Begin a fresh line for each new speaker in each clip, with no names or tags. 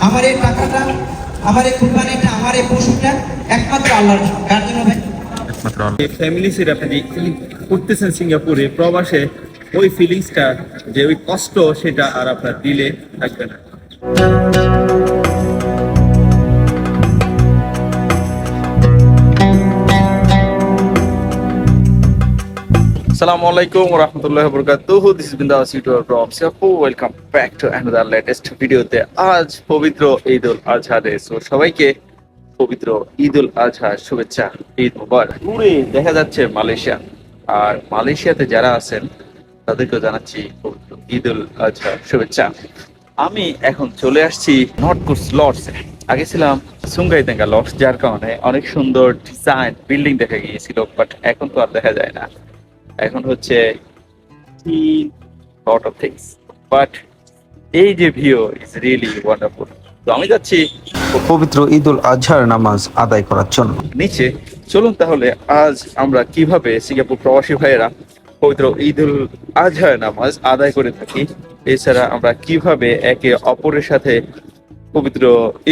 আমার এই টাকাটা আমার এই কোম্পানিটা আমার এই পশুটা একমাত্র আল্লাহর কার জন্য ভাই?
ফ্যামিলি সির আপনি যে করতেছেন সিঙ্গাপুরে প্রবাসে ওই ফিলিংসটা যে ওই কষ্ট সেটা আর আপনার দিলে থাকবে না। Rahmatullahi wa barakatuh. This is Bindawas YouTuber from Singapore. Welcome back to another latest ভিডিওতে আজ পবিত্র ঈদ উল আজহা সো সবাইকে পবিত্র ঈদ উল আজহা শুভেচ্ছা, ঈদ মুবারক। দেখা যাচ্ছে মালয়েশিয়া। আর মালয়েশিয়াতে যারা আছেন, তাদেরকেও জানাচ্ছি পবিত্র ঈদ উল আজহা শুভেচ্ছা। আমি এখন চলে আসছি নর্থ কোর্স লর্ডস আগে ছিলাম সুঙ্গাই তেঙ্গা লর্ডস যার কারণে অনেক সুন্দর ডিজাইন বিল্ডিং দেখা গিয়েছিল বাট এখন তো আর দেখা যায় না। এখন হচ্ছে বাট এই যে ভিউ ইজ রিয়েলি ওয়ান্ডারফুল তো আমি যাচ্ছি
পবিত্র ঈদ উল আজহার নামাজ আদায় করার জন্য।
নিচে, চলুন তাহলে আজ আমরা কীভাবে সিঙ্গাপুর প্রবাসী ভাইয়েরা পবিত্র ঈদ উল আজহার নামাজ আদায় করে থাকি, এছাড়া আমরা কীভাবে একে অপরের সাথে পবিত্র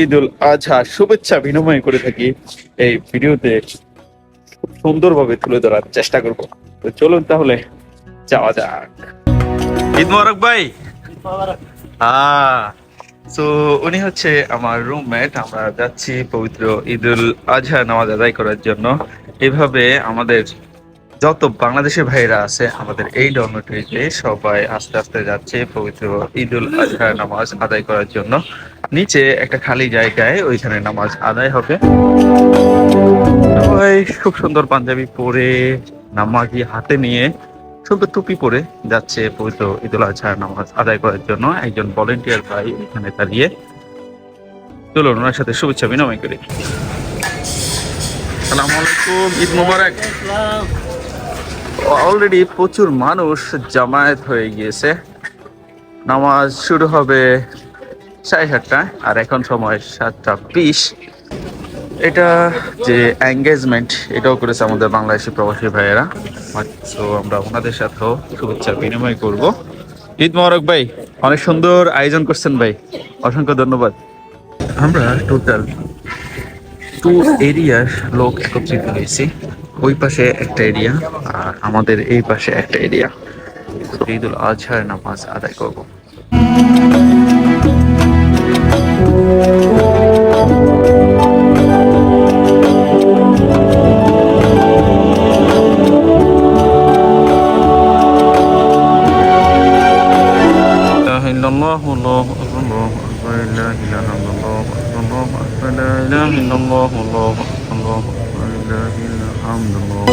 ঈদ উল আজহা শুভেচ্ছা বিনিময় করে থাকি, এই ভিডিওতে খুব সুন্দরভাবে তুলে ধরার চেষ্টা করব। তো চলুন তাহলে যাওয়া যাক। ঈদ মোবারক ভাই। হ্যাঁ তো উনি হচ্ছে আমার রুমমেট আমরা যাচ্ছি পবিত্র ঈদুল আজহা নামাজ আদায় করার জন্য। এভাবে আমাদের যত বাংলাদেশের ভাইরা আছে, আমাদের এই ডরমেটরিতে সবাই আস্তে আস্তে যাচ্ছে পবিত্র ঈদুল আজহা নামাজ আদায় করার জন্য। নিচে একটা খালি জায়গায় ওইখানে নামাজ আদায় হবে। সবাই খুব সুন্দর পাঞ্জাবি পরে, নামাজি হাতে নিয়ে সুন্দর টুপি পরে যাচ্ছে পবিত্র ঈদুল আজহার নামাজ আদায় করার জন্য একজন ভলেন্টিয়ার ভাই এখানে দাঁড়িয়ে। চলুন, ওনার সাথে শুভেচ্ছা বিনিময় করি। অলরেডি প্রচুর মানুষ জামায়াত হয়ে গিয়েছে। নামাজ শুরু হবে সাড়ে সাতটায়, আর এখন সময় সাতটা বিশ। এটা যে এঙ্গেজমেন্ট এটাও করেছে আমাদের বাংলাদেশি প্রবাসী ভাইয়েরা। তো আমরা ওনাদের সাথেও শুভেচ্ছা বিনিময় করব। ঈদ মহারক ভাই, অনেক সুন্দর আয়োজন করছেন ভাই। অসংখ্য ধন্যবাদ। আমরা টোটাল টু এরিয়ার লোক একত্রিত হয়েছি। ওই পাশে একটা এরিয়া আর আমাদের এই পাশে একটা এরিয়া ঈদুল আজহার নামাজ আদায় করব। Thank you. الله والله أكبر الله أكبر لا إله إلا الله الله أكبر لا إله إلا الله الله أكبر الله أكبر لا إله إلا الله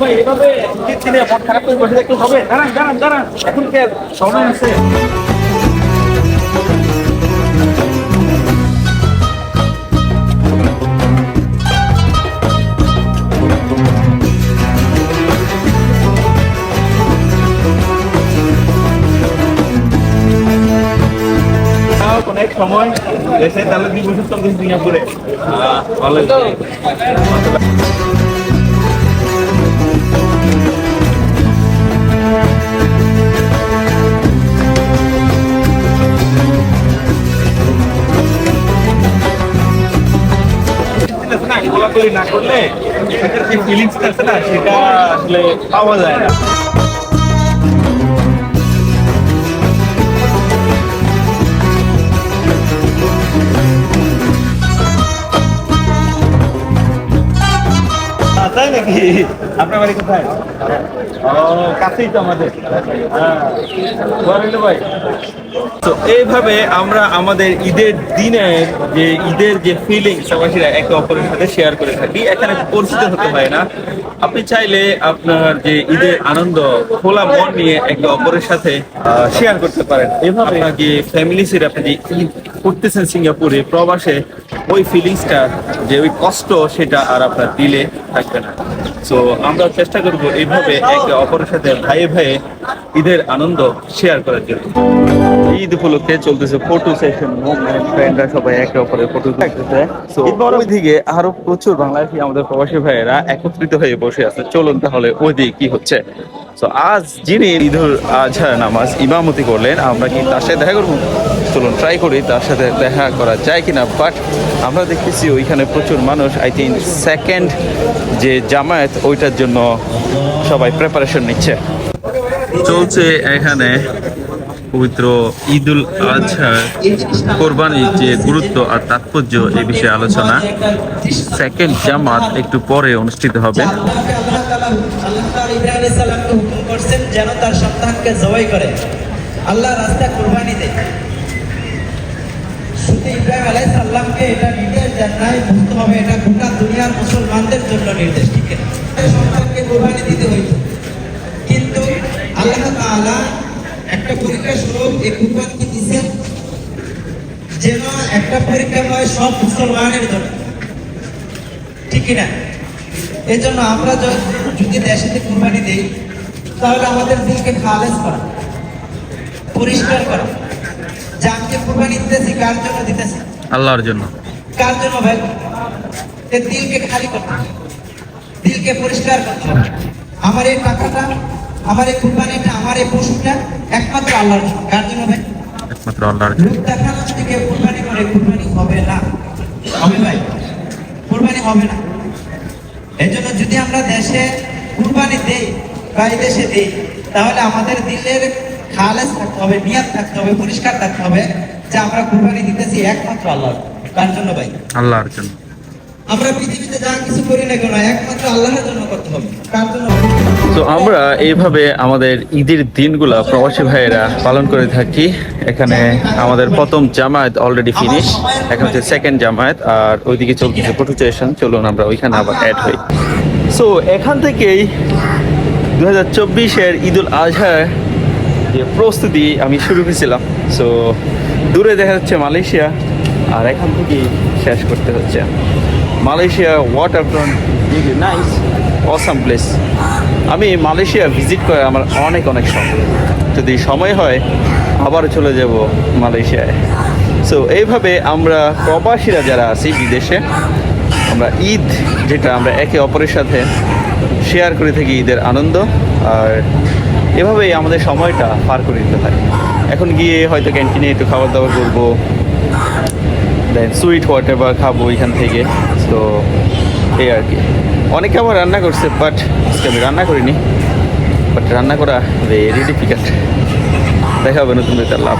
ভাই এভাবে দিন দিনে মন খারাপ করে বসে থাকলে হবে দাঁড়ান দাঁড়ান দাঁড়ান এখন কে সময় আছে অনেক সময় দেশে তাহলে দুই বছর সিঙ্গাপুরে আহ, ভালো না করলে সেটার যে ফিলিংসটা আছে না সেটা আসলে পাওয়া যায় না। নাকি আপনার বাড়ি কোথায়? ও কাছেই তো আমাদের। হ্যাঁ। ভাই। তো এইভাবে আমরা আমাদের ঈদের দিনের যে ঈদের যে ফিলিংস প্রবাসীরা একে অপরের সাথে শেয়ার করে থাকি এখানে পরিচিত হতে হয় না। আপনি চাইলে আপনার যে ঈদের আনন্দ খোলা মন নিয়ে একে অপরের সাথে শেয়ার করতে পারেন। এভাবে আপনার যে ফ্যামিলি সির আপনি যে ঈদ করতেছেন সিঙ্গাপুরে প্রবাসে ওই ফিলিংসটা যে ওই কষ্ট সেটা আর আপনার দিলে থাকবে না। তো আমরা চেষ্টা করব এইভাবে একে অপরের সাথে ভাইয়ে ভাইয়ে ঈদের আনন্দ শেয়ার করার জন্য। ঈদ উপলক্ষে চলতেছে ফটো সেশন মুভমেন্ট ফ্রেন্ডরা সবাই একে অপরের ফটো তুলতেছে তো ওইদিকে আরও প্রচুর বাংলাদেশি আমাদের প্রবাসী ভাইয়েরা একত্রিত হয়ে বসে আছে। চলুন তাহলে ওইদিকে কি হচ্ছে। তো আজ যিনি ঈদুল আজহার নামাজ ইমামতি করলেন আমরা কি তার সাথে দেখা করব? চলুন ট্রাই করি, তার সাথে দেখা করা যায় কিনা বাট আমরা দেখতেছি ওইখানে প্রচুর মানুষ আই থিঙ্ক সেকেন্ড যে জামায়াত, ওইটার জন্য সবাই প্রিপারেশন নিচ্ছে। চলছে এখানে পবিত্র ঈদুল আজহার কোরবানির যে গুরুত্ব আর তাৎপর্য এই বিষয়ে আলোচনা। সেকেন্ড জামাত একটু পরে অনুষ্ঠিত হবে।
আল্লাহ তাআলা আল্লাহ সালামকে এটা নির্দেশ দেন নাই, বুঝতে হবে এটা গোটা দুনিয়ার মুসলমানদের জন্য নির্দেশ, ঠিক সন্তানকে কুরবানি দিতে হইতো কিন্তু আল্লাহ তাআলা একটা পরীক্ষা স্বরূপ এই কুরবানিকে দিয়েছেন, যেন একটা পরীক্ষা হয় সব মুসলমানের জন্য। ঠিক কিনা? এই জন্য আমরা যদি দেশেতে কুরবানি দিই, তাহলে আমাদের দিলকে খালেজ করা, পরিষ্কার করা। যে কুরবানি দিতেছি কার জন্য দিতেছি?
আল্লাহর জন্য।
কার জন্য ভাই? এ দিলকে খালি করতে দিলকে পরিষ্কার করতে আমার এই টাকাটা আমার এই কুরবানিটা আমার এই পশুটা একমাত্র আল্লাহর জন্য। কার জন্য ভাই?
একমাত্র আল্লাহর জন্য।
লোক দেখানোর থেকে কুরবানি করে কুরবানি হবে না। হবে ভাই। কুরবানি হবে না। এই জন্য যদি আমরা দেশে কুরবানি দেই বা দেশে দেই তাহলে আমাদের দিলের খালেস থাকতে হবে নিয়াত থাকতে হবে পরিষ্কার থাকতে হবে যে আমরা কুরবানি দিতেছি একমাত্র আল্লাহ কার জন্য ভাই?
আল্লাহর জন্য।
আমরা পৃথিবীতে যা কিছু করি না কেন একমাত্র আল্লাহর জন্য করতে হবে। কার জন্য?
তো আমরা এইভাবে আমাদের ঈদের দিনগুলা প্রবাসী ভাইয়েরা পালন করে থাকি। এখানে আমাদের প্রথম জামায়াত অলরেডি ফিনিশ এখন হচ্ছে সেকেন্ড জামায়াত আর ওইদিকে চলতেছে ফটো সেশন চলুন আমরা ওইখানে আবার অ্যাড হই। সো এখান থেকেই দু হাজার চব্বিশের ঈদুল আজহার যে প্রস্তুতি আমি শুরু করেছিলাম। সো দূরে দেখা যাচ্ছে মালয়েশিয়া, আর এখান থেকেই শেষ করতে হচ্ছে। Malaysia water front nice awesome place আমি মালয়েশিয়া ভিজিট করে আমার অনেক অনেক শখ। যদি সময় হয় আবার চলে যাব মালয়েশিয়ায়। সো এইভাবে আমরা প্রবাসীরা যারা আছি বিদেশে, আমরা ঈদ, যেটা আমরা একে অপরের সাথে শেয়ার করে থাকি ঈদের আনন্দ, আর এভাবেই আমাদের সময়টা পার করে দিতে পারি। এখন গিয়ে হয়তো ক্যান্টিনে একটু খাবার দাবার করব দেন সুইট হোয়াটার বা খাব এখান থেকে। তো এই আর কি। অনেকে আবার রান্না করছে বাট আজকে আমি রান্না করিনি। বাট রান্না করা ভেরি ডিফিকাল্ট দেখা হবে নতুন বেতার লাভ